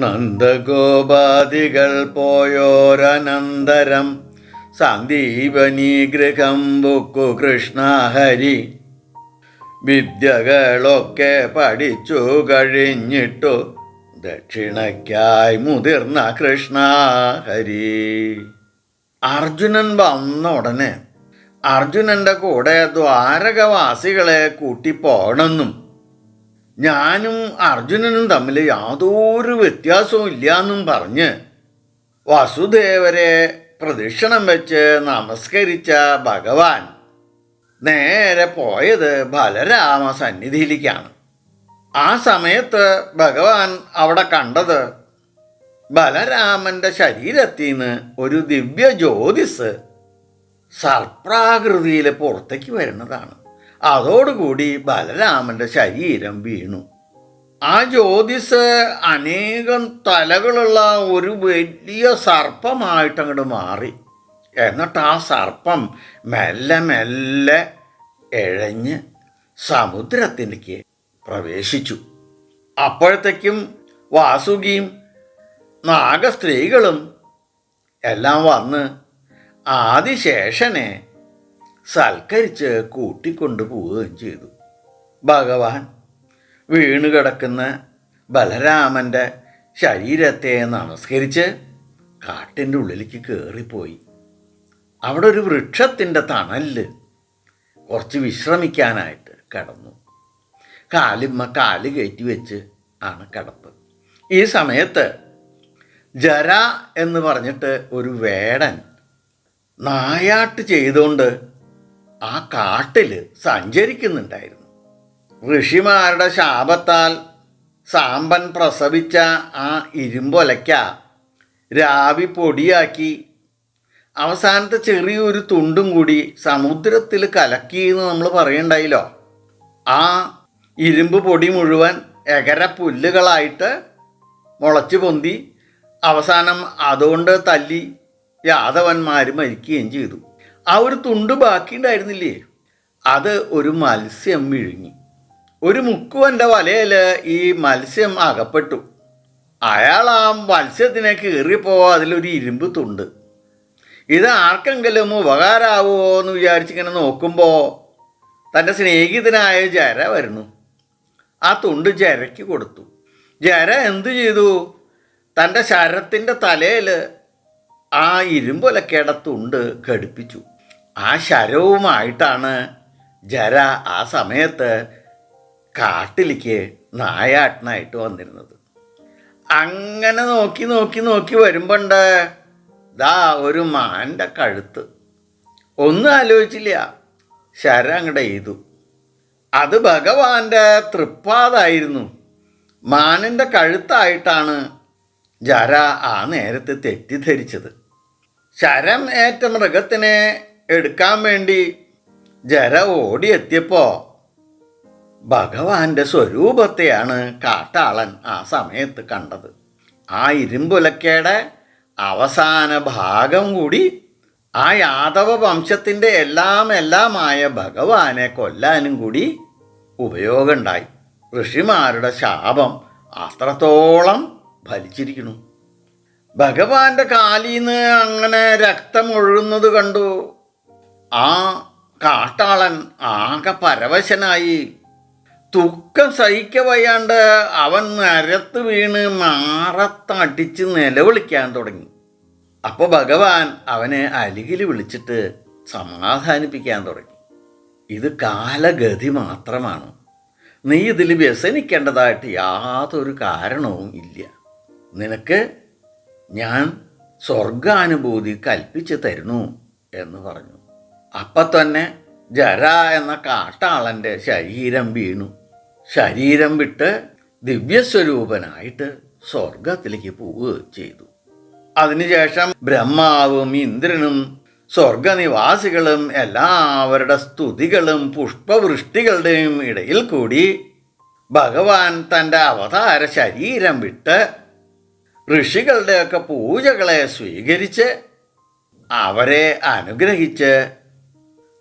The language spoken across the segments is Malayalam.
നന്ദഗോപാദികൾ പോയോരനന്തരം സന്ദീപനീഗൃഹം ബുക്കു കൃഷ്ണഹരി വിദ്യകളൊക്കെ പഠിച്ചു കഴിഞ്ഞിട്ടു ദക്ഷിണയ്ക്കായി മുതിർന്ന കൃഷ്ണഹരി അർജുനൻ വന്ന ഉടനെ അർജുനന്റെ കൂടെ ദ്വാരകവാസികളെ കൂട്ടിപ്പോണെന്നും ഞാനും അർജുനനും തമ്മിൽ യാതൊരു വ്യത്യാസവും ഇല്ലാന്നും പറഞ്ഞ് വസുദേവരെ പ്രദക്ഷിണം വെച്ച് നമസ്കരിച്ച ഭഗവാൻ നേരെ പോയത് ബലരാമ സന്നിധിയിലേക്കാണ്. ആ സമയത്ത് ഭഗവാൻ അവിടെ കണ്ടത് ബലരാമന്റെ ശരീരത്തിൽ നിന്ന് ഒരു ദിവ്യ ജ്യോതിസ് സർപ്രാകൃതിയിൽ പുറത്തേക്ക് വരുന്നതാണ്. അതോടുകൂടി ബലരാമന്റെ ശരീരം വീണു. ആ ജ്യോതിസ് അനേകം തലകളുള്ള ഒരു വലിയ സർപ്പമായിട്ട് അങ്ങോട്ട് മാറി. എന്നിട്ട് ആ സർപ്പം മെല്ലെ മെല്ലെ എഴഞ്ഞ് സമുദ്രത്തിലേക്ക് പ്രവേശിച്ചു. അപ്പോഴത്തേക്കും വാസുകിയും നാഗസ്ത്രീകളും എല്ലാം വന്ന് ആദിശേഷനെ സൽക്കരിച്ച് കൂട്ടിക്കൊണ്ടു പോവുകയും ചെയ്തു. ഭഗവാൻ വീണുകിടക്കുന്ന ബലരാമന്റെ ശരീരത്തെ നമസ്കരിച്ച് കാട്ടിന്റെ ഉള്ളിലേക്ക് കയറിപ്പോയി അവിടെ ഒരു വൃക്ഷത്തിന്റെ തണലിൽ കുറച്ച് വിശ്രമിക്കാനായിട്ട് കിടന്നു. കാലിമ്മ കാൽ കയറ്റി വെച്ച് ആണ് കിടപ്പ് ഈ സമയത്ത് ജര എന്ന് പറഞ്ഞിട്ട് ഒരു വേടൻ നായാട്ട് ചെയ്തുകൊണ്ട് ആ കാട്ടിൽ സഞ്ചരിക്കുന്നുണ്ടായിരുന്നു. ഋഷിമാരുടെ ശാപത്താൽ സാമ്പൻ പ്രസവിച്ച ആ ഇരുമ്പൊലയ്ക്ക രാവി പൊടിയാക്കി അവസാനത്തെ ചെറിയൊരു തുണ്ടും കൂടി സമുദ്രത്തിൽ കലക്കി എന്ന് നമ്മൾ പറയണ്ടായില്ലോ. ആ ഇരുമ്പ് പൊടി മുഴുവൻ എകര പുല്ലുകളായിട്ട് മുളച്ചു പൊന്തി അവസാനം അതുകൊണ്ട് തല്ലി യാദവന്മാർ മരിക്കുകയും ചെയ്തു. ആ ഒരു തുണ്ട് ബാക്കിയുണ്ടായിരുന്നില്ലേ? അത് ഒരു മത്സ്യം വിഴുങ്ങി ഒരു മുക്കുവന്റെ വലയിൽ ഈ മത്സ്യം അകപ്പെട്ടു. അയാൾ ആ മത്സ്യത്തിനെ കയറിയപ്പോൾ അതിലൊരു ഇരുമ്പ് തുണ്ട്. ഇത് ആർക്കെങ്കിലും ഉപകാരമാവുമോ എന്ന് വിചാരിച്ചിങ്ങനെ നോക്കുമ്പോൾ തന്റെ സ്നേഹിതനായ ജര വരുന്നു. ആ തുണ്ട് ജരയ്ക്ക് കൊടുത്തു. ജര എന്തു ചെയ്തു? തന്റെ ശരത്തിന്റെ തലയിൽ ആ ഇരുമ്പൊലക്കേടത്തുണ്ട് ഘടിപ്പിച്ചു. ആ ശരവുമായിട്ടാണ് ജര ആ സമയത്ത് കാട്ടിലേക്ക് നായാട്ടനായിട്ട് വന്നിരുന്നത്. അങ്ങനെ നോക്കി നോക്കി നോക്കി വരുമ്പോണ്ട് ദാ ഒരു മാന്റെ കഴുത്ത്. ഒന്നും ആലോചിച്ചില്ല. ശര അങ്ങടെ ചെയ്തു അത് ഭഗവാന്റെ തൃപ്പാതായിരുന്നു മാനിന്റെ കഴുത്തായിട്ടാണ് ജര ആ നേരത്തെ തെറ്റിദ്ധരിച്ചത്. ശരം ഏറ്റ മൃഗത്തിനെ എടുക്കാൻ വേണ്ടി ജര ഓടിയെത്തിയപ്പോൾ ഭഗവാന്റെ സ്വരൂപത്തെയാണ് കാട്ടാളൻ ആ സമയത്ത് കണ്ടത്. ആ ഇരുമ്പുലക്കയുടെ അവസാന ഭാഗം കൂടി ആ യാദവ വംശത്തിന്റെ എല്ലാം എല്ലാമായ ഭഗവാനെ കൊല്ലാനും കൂടി ഉപയോഗമുണ്ടായി. ഋഷിമാരുടെ ശാപം അത്രത്തോളം ഫലിച്ചിരിക്കുന്നു. ഭഗവാന്റെ കാലിന്ന് അങ്ങനെ രക്തം ഒഴുകുന്നത് കണ്ടു. ആ കാട്ടാളൻ ആകെ പരവശനായി. തുക്കം സഹിക്ക വയ്യാണ്ട് അവൻ നരത്ത് വീണ് മാറത്തടിച്ച് നിലവിളിക്കാൻ തുടങ്ങി. അപ്പോൾ ഭഗവാൻ അവനെ അരികിൽ വിളിച്ചിട്ട് സമാധാനിപ്പിക്കാൻ തുടങ്ങി. ഇത് കാലഗതി മാത്രമാണ്. നീ ഇതിൽ വ്യസനിക്കേണ്ടതായിട്ട് യാതൊരു കാരണവും ഇല്ല. നിനക്ക് ഞാൻ സ്വർഗാനുഭൂതി കൽപ്പിച്ചു തരുന്നു എന്ന് പറഞ്ഞു. അപ്പം തന്നെ ജര എന്ന കാട്ടാളന്റെ ശരീരം വീണു. ശരീരം വിട്ട് ദിവ്യസ്വരൂപനായിട്ട് സ്വർഗത്തിലേക്ക് പോവുകയും ചെയ്തു. അതിനുശേഷം ബ്രഹ്മാവും ഇന്ദ്രനും സ്വർഗനിവാസികളും എല്ലാവരുടെ സ്തുതികളും പുഷ്പവൃഷ്ടികളുടെയും ഇടയിൽ കൂടി ഭഗവാൻ തന്റെ അവതാര ശരീരം വിട്ട് ഋഷികളുടെയൊക്കെ പൂജകളെ സ്വീകരിച്ച് അവരെ അനുഗ്രഹിച്ച്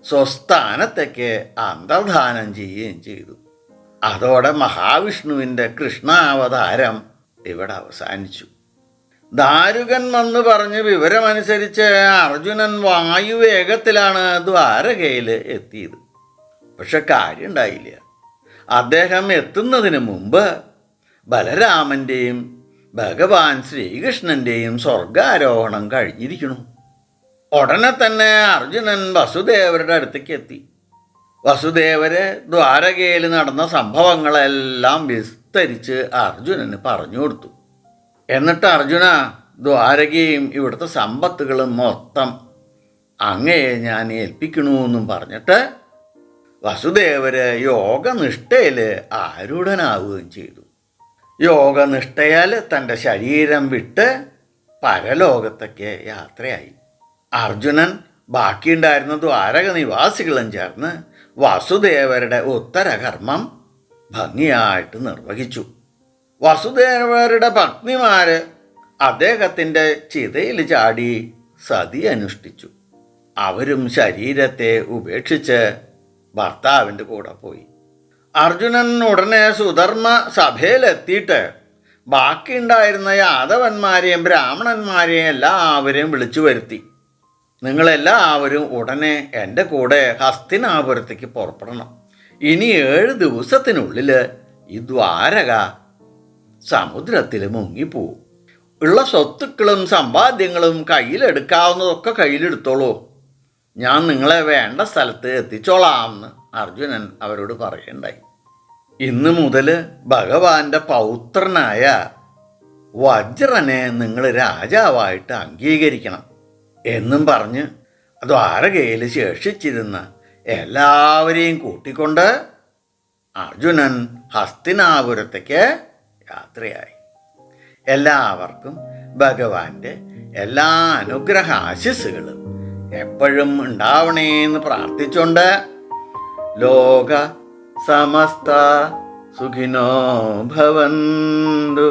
സ്വസ്ഥാനത്തേക്ക് അന്തർധാനം ചെയ്യുകയും ചെയ്തു. അതോടെ മഹാവിഷ്ണുവിന്റെ കൃഷ്ണാവതാരം ഇവിടെ അവസാനിച്ചു. ദാരുകൻ വന്ന് പറഞ്ഞ് വിവരമനുസരിച്ച് അർജുനൻ വായുവേഗത്തിലാണ് ദ്വാരകയിൽ എത്തിയത്. പക്ഷെ കാര്യമുണ്ടായില്ല. അദ്ദേഹം എത്തുന്നതിന് മുമ്പ് ബലരാമന്റെയും ഭഗവാൻ ശ്രീകൃഷ്ണന്റെയും സ്വർഗാരോഹണം കഴിഞ്ഞിരിക്കുന്നു. ഉടനെ തന്നെ അർജുനൻ വസുദേവരുടെ അടുത്തേക്ക് എത്തി. വസുദേവര് ദ്വാരകയിൽ നടന്ന സംഭവങ്ങളെല്ലാം വിസ്തരിച്ച് അർജുനന് പറഞ്ഞു കൊടുത്തു. എന്നിട്ട് അർജുന ദ്വാരകയും ഇവിടുത്തെ സമ്പത്തുകളും മൊത്തം അങ്ങയെ ഞാൻ ഏൽപ്പിക്കണു എന്നും പറഞ്ഞിട്ട് വസുദേവര് യോഗനിഷ്ഠയിൽ ആരൂഢനാവുകയും ചെയ്തു. യോഗനിഷ്ഠയാൽ തന്റെ ശരീരം വിട്ട് പരലോകത്തേക്ക് യാത്രയായി. അർജുനൻ ബാക്കിയുണ്ടായിരുന്ന ദ്വാരക നിവാസികളും ചേർന്ന് വസുദേവരുടെ ഉത്തരകർമ്മം ഭംഗിയായിട്ട് നിർവഹിച്ചു. വസുദേവരുടെ പത്നിമാർ അദ്ദേഹത്തിന്റെ ചിതയിൽ ചാടി സതി അനുഷ്ഠിച്ചു. അവരും ശരീരത്തെ ഉപേക്ഷിച്ച് ഭർത്താവിന്റെ കൂടെ പോയി. അർജുനൻ ഉടനെ സുധർമ്മ സഭയിലെത്തിയിട്ട് ബാക്കിയുണ്ടായിരുന്ന യാദവന്മാരെയും ബ്രാഹ്മണന്മാരെയും എല്ലാവരെയും വിളിച്ചു വരുത്തി. നിങ്ങളെല്ലാവരും ഉടനെ എന്റെ കൂടെ ഹസ്തിനാപുരത്തേക്ക് പുറപ്പെടണം. ഇനി ഏഴ് ദിവസത്തിനുള്ളിൽ ഈ ദ്വാരക സമുദ്രത്തിൽ മുങ്ങിപ്പോവും. ഉള്ള സ്വത്തുക്കളും സമ്പാദ്യങ്ങളും കയ്യിലെടുക്കാവുന്നതൊക്കെ കയ്യിലെടുത്തോളൂ. ഞാൻ നിങ്ങളെ വേണ്ട സ്ഥലത്ത് എത്തിച്ചോളാമെന്ന് അർജുനൻ അവരോട് പറയണ്ടായി. ഇന്ന് മുതൽ ഭഗവാന്റെ പൗത്രനായ വജ്രനെ നിങ്ങൾ രാജാവായിട്ട് അംഗീകരിക്കണം എന്നും പറഞ്ഞ് ദ്വാരകയിൽ ശേഷിച്ചിരുന്ന എല്ലാവരെയും കൂട്ടിക്കൊണ്ട് അർജുനൻ ഹസ്തിനാപുരത്തേക്ക് യാത്രയായി. എല്ലാവർക്കും ഭഗവാന്റെ എല്ലാ അനുഗ്രഹ ആശിസ്സുകളും എപ്പോഴും ഉണ്ടാവണേന്ന് പ്രാർത്ഥിച്ചുകൊണ്ട് लोग समस्ता सुखिनो भवन्तु।